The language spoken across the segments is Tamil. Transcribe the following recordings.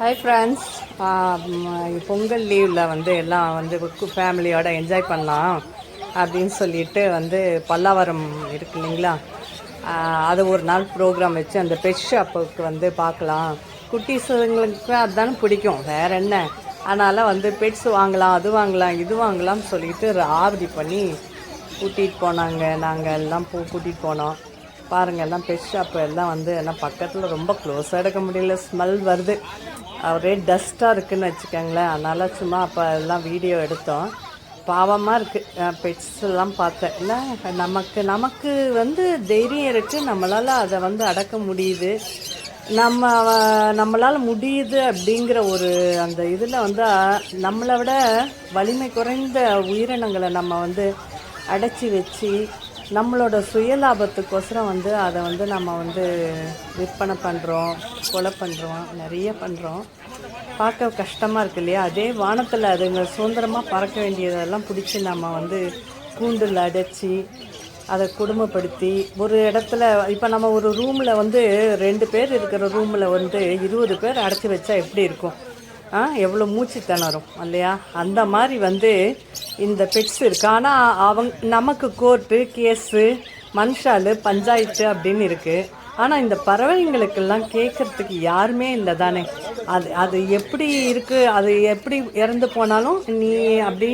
ஹாய் ஃப்ரெண்ட்ஸ் பொங்கல் லீவில் வந்து எல்லாம் வந்து ஃபேமிலியோட என்ஜாய் பண்ணலாம் அப்படின்னு சொல்லிட்டு வந்து பல்லாவரம் இருக்கு இல்லைங்களா? அது ஒரு நாள் ப்ரோக்ராம் வச்சு அந்த பெட் ஷாப்புக்கு வந்து பார்க்கலாம். குட்டீஸுங்களுக்கு அதுதானே பிடிக்கும். வேற என்ன? அதனால் வந்து பெட்ஸ் வாங்கலாம் அது வாங்கலாம் இது வாங்கலாம்னு சொல்லிட்டு ராவடி பண்ணி கூட்டிகிட்டு போனாங்க. நாங்கள் எல்லாம் போ கூட்டிகிட்டு போனோம். பாருங்கள் எல்லாம் பெட் ஷாப் எல்லாம் வந்து எல்லாம் பக்கத்தில் ரொம்ப க்ளோஸாக எடுக்க முடியல. ஸ்மெல் வருது. ஒரே டஸ்ட்டாக இருக்குன்னு வச்சுக்கோங்களேன். அதனால் சும்மா அப்போ எல்லாம் வீடியோ எடுத்தோம். பாவமாக இருக்குது பெட்ஸ் எல்லாம் பார்த்தேன். இல்லை நமக்கு நமக்கு வந்து தைரியம் இருக்குது நம்மளால் அதை வந்து அடக்க முடியுது. நம்ம நம்மளால் முடியுது அப்படிங்கிற ஒரு அந்த இதில் வந்து நம்மளை விட வலிமை குறைந்த உயிரினங்களை நம்ம வந்து அடைச்சி வச்சு நம்மளோட சுயலாபத்துக்கோசரம் வந்து அதை வந்து நம்ம வந்து விற்பனை பண்ணுறோம் கொலை பண்ணுறோம் நிறைய பண்ணுறோம் பார்க்க கஷ்டமாக இருக்கு இல்லையா? அதே வானத்தில் அதுங்க சுதந்திரமாக பறக்க வேண்டியதெல்லாம் பிடிச்சி நம்ம வந்து கூண்டில் அடைச்சி அதை குடும்பப்படுத்தி ஒரு இடத்துல இப்போ நம்ம ஒரு ரூமில் வந்து ரெண்டு பேர் இருக்கிற ரூமில் வந்து இருபது பேர் அடைச்சி வச்சா எப்படி இருக்கும்? எவ்வளோ மூச்சு திணறும் இல்லையா? அந்த மாதிரி வந்து இந்த பெட்ஸ் இருக்கு. ஆனால் அவங்க நமக்கு கோர்ட்டு கேஸு மன்ஷாலு பஞ்சாயத்து அப்படின்னு இருக்குது ஆனால் இந்த பறவைங்களுக்கெல்லாம் கேட்குறதுக்கு யாருமே இல்லை தானே? அது அது எப்படி இருக்குது அது எப்படி இறந்து போனாலும் நீ அப்படி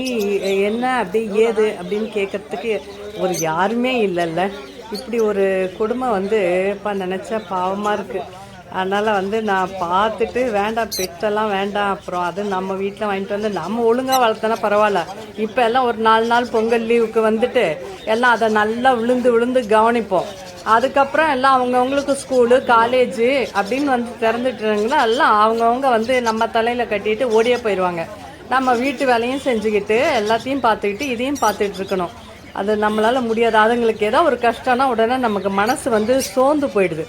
என்ன அப்படி ஏது அப்படின்னு கேட்குறதுக்கு ஒரு யாருமே இல்லைல்ல. இப்படி ஒரு குடும்பம் வந்து இப்போ நினச்சா பாவமாக இருக்குது அதனால் வந்து நான் பார்த்துட்டு வேண்டாம் பெட்டெல்லாம் வேண்டாம். அப்புறம் அது நம்ம வீட்டில் வாங்கிட்டு வந்து நம்ம ஒழுங்காக வளர்த்தனா பரவாயில்ல. இப்போ எல்லாம் ஒரு நாலு நாள் பொங்கல் லீவுக்கு வந்துட்டு எல்லாம் அதை நல்லா விழுந்து விழுந்து கவனிப்போம். அதுக்கப்புறம் எல்லாம் அவங்கவுங்களுக்கு ஸ்கூலு காலேஜு அப்படின்னு வந்து திறந்துட்டுருங்களா எல்லாம் அவங்கவுங்க வந்து நம்ம தலையில் கட்டிட்டு ஓடியே போயிடுவாங்க நம்ம வீட்டு வேலையும் செஞ்சுக்கிட்டு எல்லாத்தையும் பார்த்துக்கிட்டு இதையும் பார்த்துட்டு இருக்கணும். அது நம்மளால் முடியாது. அதுங்களுக்கு ஏதோ ஒரு கஷ்டம்னா உடனே நமக்கு மனசு வந்து சோர்ந்து போயிடுது.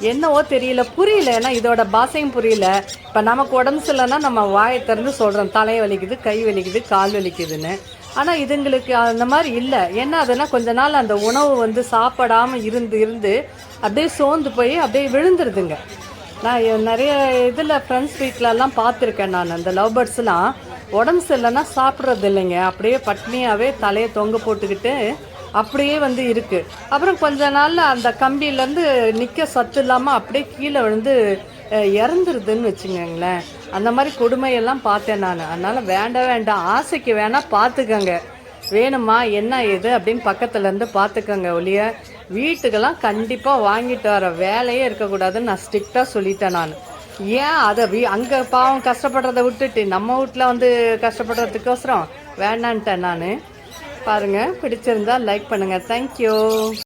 என்னவோ தெரியல புரியல. ஏன்னா இதோட பாஷையும் புரியல. இப்போ நமக்கு உடம்பு சரியில்லைன்னா நம்ம வாயை திறந்து சொல்கிறோம் தலை வலிக்குது கை வலிக்குது கால் வலிக்குதுன்னு. ஆனால் இதுங்களுக்கு அந்த மாதிரி இல்லை. ஏன்னா அதுனா கொஞ்ச நாள் அந்த உணவு வந்து சாப்பிடாம இருந்து இருந்து அப்படியே சோர்ந்து போய் அப்படியே விழுந்துருதுங்க. நான் நிறைய இதில் ஃப்ரெண்ட்ஸ் வீட்டிலலாம் பார்த்துருக்கேன் நான். அந்த லவ் பேர்ட்ஸ்லாம் உடம்பு சரியில்லைன்னா சாப்பிட்றது இல்லைங்க. அப்படியே பட்னியாகவே தலையை தொங்க போட்டுக்கிட்டு அப்படியே வந்து இருக்கு. அப்புறம் கொஞ்ச நாளில் அந்த கம்பியிலேருந்து நிற்க சத்து இல்லாமல் அப்படியே கீழே விழுந்து இறந்துருதுன்னு வச்சுக்கோங்களேன். அந்த மாதிரி கொடுமையெல்லாம் பார்த்தேன் நான். அதனால் வேண்டாம் வேண்டாம் ஆசைக்கு வேணால் பார்த்துக்கங்க. வேணுமா என்ன ஏது அப்படின்னு பக்கத்துலேருந்து பார்த்துக்கோங்க ஒழிய. வீட்டுக்கெல்லாம் கண்டிப்பாக வாங்கிட்டு வர வேலையே இருக்கக்கூடாதுன்னு நான் ஸ்ட்ரிக்டாக சொல்லிட்டேன் நான். ஏன் அதை வீ அங்கே பாவம் கஷ்டப்படுறதை விட்டுட்டு நம்ம வீட்டில் வந்து கஷ்டப்படுறதுக்கோசரம்? வேண்டான்ட்டேன் நான். பாருங்கள் பிடிச்சிருந்தா லைக் பண்ணுங்கள் தேங்க்யூ